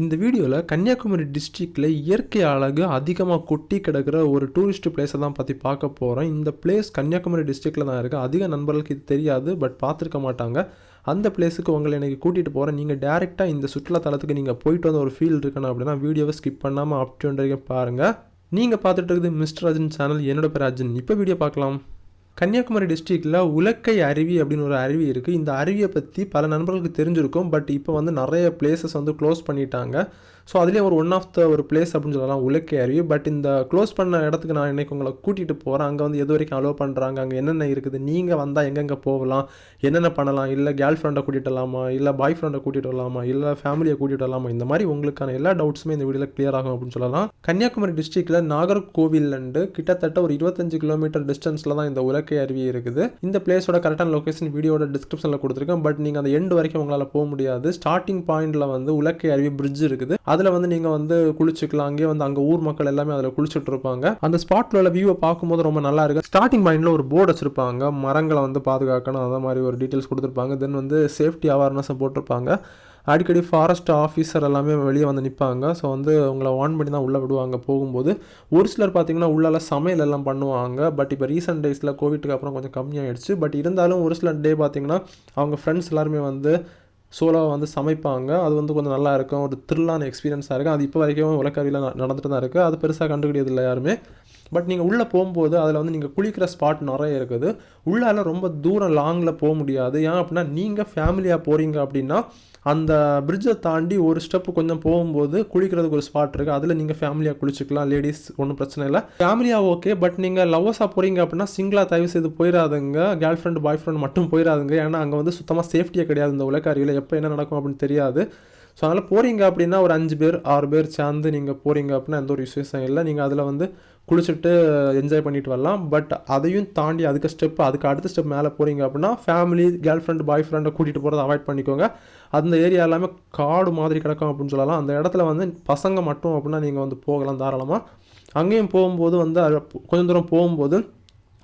இந்த வீடியோவில் கன்னியாகுமரி டிஸ்ட்ரிக்டில் இயற்கை அழகு அதிகமாக கொட்டி கிடக்கிற ஒரு டூரிஸ்ட் பிளேஸை தான் பற்றி பார்க்க போகிறோம் இந்த பிளேஸ் கன்னியாகுமரி டிஸ்ட்ரிக்டில் தான் இருக்குது அதிக நண்பர்களுக்கு இது தெரியாது பட் பார்த்துருக்க மாட்டாங்க. அந்த பிளேஸுக்கு உங்களை எனக்கு கூட்டிகிட்டு போகிறேன் நீங்கள் டேரெக்டாக இந்த சுற்றுலாத்தலத்துக்கு நீங்கள் போயிட்டு வந்த ஒரு ஃபீல் இருக்கணும் அப்படின்னா வீடியோவை ஸ்கிப் பண்ணாமல் அப் டு பாருங்கள் நீங்கள் பார்த்துட்டு இருக்குது மிஸ்டர் அர்ஜுன் சேனல் என்னோட பேர் அர்ஜுன். இப்போ வீடியோ பார்க்கலாம். கன்னியாகுமரி டிஸ்ட்ரிக்டில் உலக்கை அருவி அப்படின்னு ஒரு அருவி இருக்குது இந்த அருவியை பற்றி பல நண்பர்களுக்கு தெரிஞ்சிருக்கும். பட் இப்போ வந்து நிறைய பிளேசஸ் வந்து க்ளோஸ் பண்ணிட்டாங்க. ஸோ அதுலேயும் ஒரு ஒன் ஆஃப் த ஒரு பிளேஸ் அப்படின்னு சொல்லலாம் உலக்கை அருவி பட் இந்த க்ளோஸ் பண்ண இடத்துக்கு நான் இன்றைக்கி உங்களை கூட்டிகிட்டு போகிறேன் அங்கே வந்து எது வரைக்கும் அலோவ் பண்ணுறாங்க அங்கே என்னென்ன இருக்குது நீங்கள் வந்தால் எங்கெங்கே போகலாம் என்னென்ன பண்ணலாம் இல்லை கேர்ள் ஃப்ரெண்டை கூட்டிகிட்டு வரலாமா இல்லை பாய் ஃப்ரெண்டை கூட்டிகிட்டு வரலாமா இல்லை ஃபேமிலியை கூட்டிகிட்டு வரலாமா இந்த மாதிரி உங்களுக்கான எல்லா டவுட்ஸுமே இந்த வீடியோவில் கிளியர் ஆகும் அப்படின்னு சொல்லலாம். கன்னியாகுமரி டிஸ்ட்ரிக்டில் நாகர்கோவில்லேருந்து கிட்டத்தட்ட ஒரு இருபத்தஞ்சு கிலோமீட்டர் டிஸ்டன்ஸில் தான் இந்த உலக்கை அருவி இருக்குது. இந்த பிளேஸோட கரெக்டான லொக்கேஷன் வீடியோட டிஸ்கிரிப்ஷனில் கொடுத்துருக்கேன். பட் நீங்கள் அந்த எண்டு வரைக்கும் உங்களால் போக முடியாது. ஸ்டார்டிங் பாயிண்டில் வந்து உலக்கை அருவி பிரிட்ஜ் இருக்குது. அதில் வந்து நீங்கள் வந்து குளிச்சுக்கலாம். அங்கேயே வந்து அங்கே ஊர் மக்கள் எல்லாமே அதில் குளிச்சுட்டு இருப்பாங்க அந்த ஸ்பாட்டில் உள்ள வியூவை பார்க்கும்போது ரொம்ப நல்லா இருக்கு. ஸ்டார்டிங் பாயிண்டில் ஒரு போர்டு வச்சிருப்பாங்க. மரங்களை வந்து பாதுகாக்கணும். அந்த மாதிரி ஒரு டீட்டெயில்ஸ் கொடுத்துருப்பாங்க. தென் வந்து சேஃப்டி அவேர்னஸை போட்டிருப்பாங்க. அடிக்கடி ஃபாரஸ்ட் ஆஃபீஸர் எல்லாமே வெளியே வந்து நிற்பாங்க ஸோ வந்து உங்களை வார்ன் பண்ணி தான் உள்ளே விடுவாங்க. போகும்போது ஒரு சிலர் பார்த்தீங்கன்னா உள்ளால சமையல் எல்லாம் பண்ணுவாங்க. பட் இப்போ ரீசெண்ட் டேஸில் கோவிட்டுக்கு அப்புறம் கொஞ்சம் கம்மியாயிடுச்சு. பட் இருந்தாலும் ஒரு சில டே பார்த்தீங்கன்னா அவங்க ஃப்ரெண்ட்ஸ் எல்லாருமே வந்து சோலோவை வந்து சமைப்பாங்க. அது வந்து கொஞ்சம் நல்லா இருக்கும் ஒரு த்ரில்லான எக்ஸ்பீரியன்ஸாக இருக்கும். அது இப்போ வரைக்கும் உலக்கறியில் நடந்துட்டு தான் இருக்குது அது பெருசாக கண்டுக்கிட்டது இல்லை யாருமே. பட் நீங்கள் உள்ளே போகும்போது அதில் வந்து நீங்கள் குளிக்கிற ஸ்பாட் நிறைய இருக்குது. உள்ளால ரொம்ப தூரம் லாங்கில் போக முடியாது. ஏன் அப்படின்னா நீங்கள் ஃபேமிலியாக போகிறீங்க அப்படின்னா அந்த பிரிட்ஜை தாண்டி ஒரு ஸ்டெப் கொஞ்சம் போகும்போது குளிக்கிறதுக்கு ஒரு ஸ்பாட் இருக்குது அதில் நீங்கள் ஃபேமிலியாக குளிச்சுக்கலாம். லேடிஸ் ஒன்றும் பிரச்சனை இல்லை. ஃபேமிலியாக ஓகே பட் நீங்கள் லவ்வர்ஸாக போகிறீங்க அப்படின்னா சிங்கிளாக தயவு செய்து போயிடாதுங்க கேர்ள் ஃப்ரெண்ட் பாய் ஃப்ரெண்ட் மட்டும் போயிடாதுங்க ஏன்னா அங்கே வந்து சுத்தமாக சேஃப்டியே கிடையாது இந்த உலக எப்போ என்ன நடக்கும் அப்படின்னு தெரியாது. ஸோ அதனால் போகிறீங்க அப்படின்னா ஒரு அஞ்சு பேர் ஆறு பேர் சேர்ந்து நீங்கள் போகிறீங்க அப்படின்னா எந்த ஒரு விசேஷம் இல்லை. நீங்கள் அதில் வந்து குளிச்சுட்டு என்ஜாய் பண்ணிட்டு வரலாம். பட் அதையும் தாண்டி அதுக்கு ஸ்டெப் அதுக்கு அடுத்த ஸ்டெப் மேலே போகிறீங்க அப்படின்னா ஃபேமிலி கேர்ள் ஃப்ரெண்ட் பாய் ஃப்ரெண்டை கூட்டிகிட்டு போகிறத அவாய்ட் பண்ணிக்கோங்க. அந்த ஏரியா எல்லாமே காடு மாதிரி கிடக்கும் அப்படின்னு சொல்லலாம். அந்த இடத்துல வந்து பசங்க மட்டும் அப்படின்னா நீங்கள் வந்து போகலாம் தாராளமாக அங்கேயும் போகும்போது வந்து அது கொஞ்சம் தூரம் போகும்போது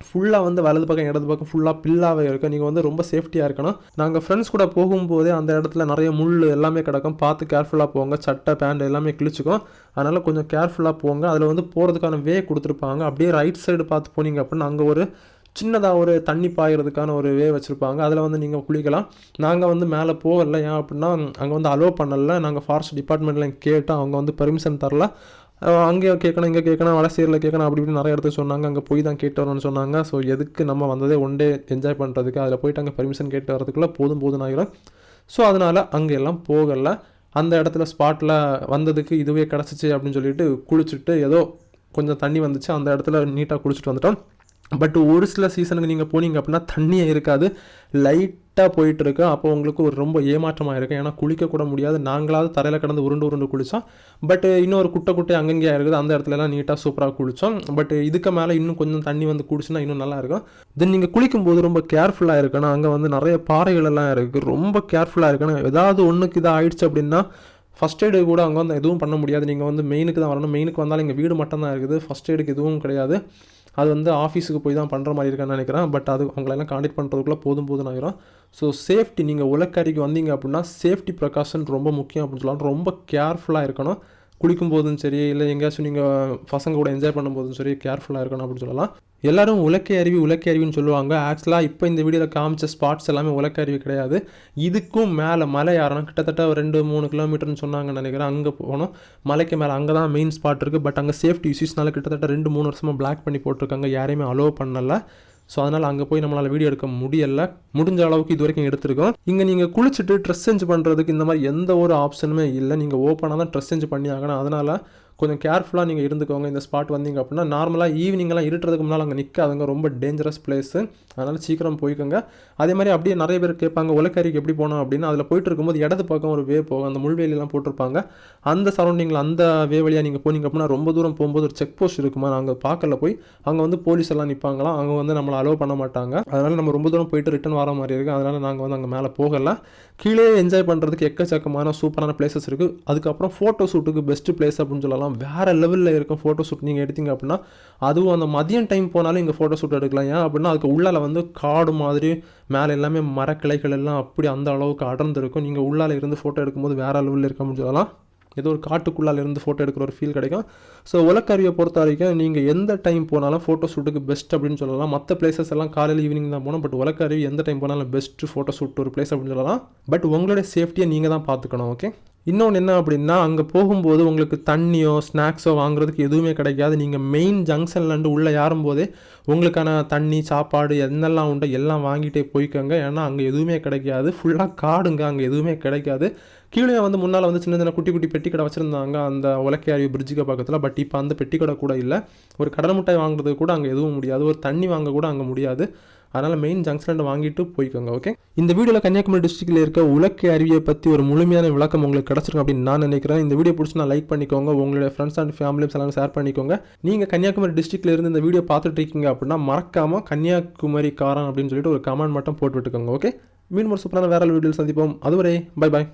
ஃபுல்லாக வந்து வலது பக்கம் இடது பக்கம் ஃபுல்லாக பில்லாகவே இருக்கும். நீங்கள் வந்து ரொம்ப சேஃப்டியாக இருக்கணும். நாங்கள் ஃப்ரெண்ட்ஸ் கூட போகும்போதே அந்த இடத்துல நிறைய முள் எல்லாமே கிடக்கும். பார்த்து கேர்ஃபுல்லாக போங்க. சட்டை பேண்ட் எல்லாமே கிழிச்சிக்கும். அதனால் கொஞ்சம் கேர்ஃபுல்லாக போங்க. அதில் வந்து போகிறதுக்கான வே கொடுத்துருப்பாங்க. அப்படியே ரைட் சைடு பார்த்து போனீங்க அப்படின்னா அங்கே ஒரு சின்னதாக ஒரு தண்ணி பாயிறதுக்கான ஒரு வே வச்சுருப்பாங்க. அதில் வந்து நீங்கள் குளிக்கலாம். நாங்கள் வந்து மேலே போகல. ஏன் அப்படின்னா அங்கே வந்து அலோவ் பண்ணலை. நாங்கள் ஃபாரஸ்ட் டிபார்ட்மெண்ட்டில் கேட்டோம். அவங்க வந்து பெர்மிஷன் தரல. அங்கேயே கேட்கணும் இங்கே கேட்கணும் வடசேரியில் கேட்கணும் அப்படி இப்படி நிறைய இடத்துக்கு சொன்னாங்க. அங்கே போய் தான் கேட்டு வரணும்னு சொன்னாங்க. ஸோ எதுக்கு நம்ம வந்ததே ஒன் டே என்ஜாய் பண்ணுறதுக்கு அதில் போயிட்டு அங்கே பர்மிஷன் கேட்டு வரதுக்குள்ளே போதும் போதும் ஆகிடும் ஸோ அதனால் அங்கே எல்லாம் போகலை. அந்த இடத்துல ஸ்பாட்டில் வந்ததுக்கு இதுவே கிடச்சிச்சு அப்படின்னு சொல்லிட்டு குளிச்சுட்டு ஏதோ கொஞ்சம் தண்ணி வந்துச்சு. அந்த இடத்துல நீட்டாக குளிச்சுட்டு வந்துட்டோம். பட் ஒரு சில சீசனுக்கு நீங்கள் போனீங்க அப்படின்னா தண்ணியே இருக்காது. லைட்டாக போயிட்டுருக்கு. அப்போ உங்களுக்கு ஒரு ரொம்ப ஏமாற்றமாக இருக்கும் ஏன்னா குளிக்க கூட முடியாது. நாங்களாவது தரையில் கிடந்து உருண்டு உருண்டு குளித்தோம் பட் இன்னொரு குட்டை குட்டை அங்கங்கேயா இருக்குது. அந்த இடத்துலலாம் நீட்டாக சூப்பராக குளித்தோம் பட் இதுக்கு மேலே இன்னும் கொஞ்சம் தண்ணி வந்து குடிச்சுன்னா இன்னும் நல்லாயிருக்கும் தென் நீங்கள் குளிக்கும்போது ரொம்ப கேர்ஃபுல்லாக இருக்கணும். அங்கே வந்து நிறைய பாறைகள் எல்லாம் இருக்குது ரொம்ப கேர்ஃபுல்லாக இருக்கணும். ஏதாவது ஒன்றுக்கு இதாக ஆயிடுச்சு அப்படின்னா ஃபஸ்ட் எய்டு கூட அங்கே வந்து எதுவும் பண்ண முடியாது. நீங்கள் வந்து மெயினுக்கு தான் வரணும். மெயினுக்கு வந்தாலும் எங்கள் வீடு மட்டும்தான் இருக்குது. ஃபஸ்ட் எய்டுக்கு எதுவும் கிடையாது. அது வந்து ஆஃபீஸுக்கு போய் தான் பண்ணுற மாதிரி இருக்கான்னு நினைக்கிறேன். பட் அது அவங்களெல்லாம் காண்டக்ட் பண்ணுறதுக்குள்ளே போதும் போதும் ஆகிரும் ஸோ சேஃப்டி நீங்கள் உலக்கறிக்கு வந்தீங்க அப்படின்னா சேஃப்டி ப்ரிகாஷன் ரொம்ப முக்கியம் அப்படின்னு சொல்லலாம். ரொம்ப கேர்ஃபுல்லாக இருக்கணும். குளிக்கும் போதும் சரி இல்லை எங்கேயாச்சும் நீங்கள் பசங்க கூட என்ஜாய் பண்ணும்போதும் சரி கேர்ஃபுல்லாக இருக்கணும் அப்படின்னு சொல்லலாம். எல்லாரும் உலக்கை அருவி உலக்கை அருவின்னு சொல்லுவாங்க. ஆக்சுவலாக இப்போ இந்த வீடியோவில் காமிச்ச ஸ்பாட்ஸ் எல்லாமே உலக்கை அருவி கிடையாது. இதுக்கும் மேலே மலை ஏறணும். கிட்டத்தட்ட ஒரு ரெண்டு மூணு கிலோமீட்டர்னு சொன்னாங்கன்னு நினைக்கிறேன். அங்கே போகணும். மலைக்கு மேலே அங்கே தான் மெயின் ஸ்பாட் இருக்குது பட் அங்கே சேஃப்டி இஷ்யூஸ்னால கிட்டத்தட்ட ரெண்டு மூணு வருஷமாக பிளாக் பண்ணி போட்டிருக்காங்க. யாரையுமே அலோவ் பண்ணலை. ஸோ அதனால் அங்கே போய் நம்மளால் வீடியோ எடுக்க முடியலை. முடிஞ்ச அளவுக்கு இது வரைக்கும் எடுத்திருக்கோம். இங்கே நீங்கள் குளிச்சுட்டு ட்ரெஸ் சேஞ்ச் பண்ணுறதுக்கு இந்த மாதிரி எந்த ஒரு ஆப்ஷனுமே இல்லை. நீங்கள் ஓப்பனாக தான் ட்ரெஸ் சேஞ்ச் பண்ணி ஆகணும் அதனால் கொஞ்சம் கேர்ஃபுல்லாக நீங்கள் இருந்துக்கோங்க. இந்த ஸ்பாட் வந்தீங்க அப்படின்னா நார்மலாக ஈவினிங்லாம் இருட்டுறதுக்கு முன்னால் அங்கே நிற்காதுங்க ரொம்ப டேஞ்சரஸ் பிளேஸு அதனால் சீக்கிரம் போய்க்கோங்க. அதே மாதிரி அப்படியே நிறைய பேர் கேட்பாங்க உலக்கறிக்கு எப்படி போனோம் அப்படின்னா. அதில் போயிட்டு இருக்கும்போது இடது பக்கம் ஒரு வே போகும். அந்த முள்வேலிலாம் போட்டிருப்பாங்க. அந்த சரௌண்டிங்கில் அந்த வே வழியாக நீங்கள் போனீங்க அப்படின்னா ரொம்ப தூரம் போகும்போது ஒரு செக் போஸ்ட் இருக்குமா? நாங்கள் பார்க்கல போய் அங்கே வந்து போலீஸ் எல்லாம் நிற்பாங்களாம் அங்கே வந்து நம்மளை அலோவ் பண்ண மாட்டாங்க. அதனால் நம்ம ரொம்ப தூரம் போயிட்டு ரிட்டன் வர மாதிரி இருக்குது அதனால் நாங்கள் வந்து அங்கே மேலே போகலை. கீழே என்ஜாய் பண்ணுறதுக்கு எக்கச்சக்கமான சூப்பரான பிளேசஸ் இருக்குது அதுக்கப்புறம் ஃபோட்டோ ஷூட்டுக்கு பெஸ்ட் பிளேஸ் அப்படின்னு சொல்லலாம். வேறு லெவலில் இருக்கும் ஃபோட்டோ ஷூட் நீங்கள் எடுத்தீங்க அப்படின்னா அதுவும் அந்த மதியம் டைம் போனாலும் இங்கே ஃபோட்டோ ஷூட் எடுக்கலாம். ஏன் அப்படின்னா அதுக்கு உள்ளால வந்து காடு மாதிரி மேலே எல்லாமே மரக்கிளைகள் எல்லாம் அப்படி அந்த அளவுக்கு அடர்ந்து இருக்கும் நீங்கள் உள்ளால இருந்து ஃபோட்டோ எடுக்கும்போது வேறு லெவலில் இருக்க முடிஞ்சதெல்லாம் சொல்லலாம் ஏதோ ஒரு காட்டுக்குள்ளால் இருந்து ஃபோட்டோ எடுக்கிற ஒரு ஃபீல் கிடைக்கும். ஸோ உலக்கருவியை பொறுத்த வரைக்கும் நீங்கள் எந்த டைம் போனாலும் ஃபோட்டோ ஷூட்டுக்கு பெஸ்ட் அப்படின்னு சொல்லலாம். மற்ற பிளேசஸ் எல்லாம் காலையில் ஈவினிங் தான் போனோம் பட் உலக்கருவி எந்த டைம் போனாலும் பெஸ்ட்டு ஃபோட்டோ ஷூட் ஒரு பிளேஸ் அப்படின்னு சொல்லலாம். பட் உங்களுடைய சேஃப்டியை நீங்கள் தான் பார்த்துக்கணும் ஓகே இன்னொன்று என்ன அப்படின்னா அங்கே போகும்போது உங்களுக்கு தண்ணியோ ஸ்நாக்ஸோ வாங்குறதுக்கு எதுவுமே கிடைக்காது. நீங்கள் மெயின் ஜங்ஷன்லேருந்து உள்ளே ஏறும்போதே உங்களுக்கான தண்ணி சாப்பாடு என்னெல்லாம் உண்டோ எல்லாம் வாங்கிட்டே போய்க்கோங்க. ஏன்னா அங்கே எதுவுமே கிடைக்காது. ஃபுல்லாக காடுங்க அங்கே எதுவுமே கிடைக்காது. கீழே வந்து முன்னால் வந்து சின்ன சின்ன குட்டி குட்டி பெட்டி கடை வச்சுருந்தாங்க அந்த உலக்கை அறிவு பிரிட்ஜுக்கு பக்கத்தில். பட் இப்போ அந்த பெட்டி கடை கூட இல்லை. ஒரு கடல் மிட்டாய் வாங்குறதுக்கு கூட அங்கே எதுவும் முடியாது. ஒரு தண்ணி வாங்க கூட அங்கே முடியாது. அதனால் மெயின் ஜங்ஷனில் வாங்கிட்டு போய்க்கோங்க ஓகே இந்த வீடியோவில் கன்னியாகுமரி டிஸ்ட்ரிக்டில் இருக்க உலக்கை அருவியை பற்றி ஒரு முழுமையான விளக்கம் உங்களுக்கு கிடச்சிருக்கும் அப்படின்னு நான் நினைக்கிறேன். இந்த வீடியோ பிடிச்சி நான் லைக் பண்ணிக்கோங்க. உங்களுடைய ஃப்ரெண்ட்ஸ் அண்ட் ஃபேமிலிஸ் எல்லாம் ஷேர் பண்ணிக்கோங்க. நீங்கள் கன்னியாகுமரி டிஸ்ட்ரிக்டில் இருந்து இந்த வீடியோ பார்த்துட்டு இருக்கீங்க அப்படின்னா மறக்காமல் கன்னியாகுமரி காரன் அப்படின்னு சொல்லிட்டு ஒரு கமெண்ட் மட்டும் போட்டு விட்டுக்கோங்க ஓகே மீண்டும் ஒரு சூப்பரான வேற வீடியோ சந்திப்போம். அதுவரை பை பாய்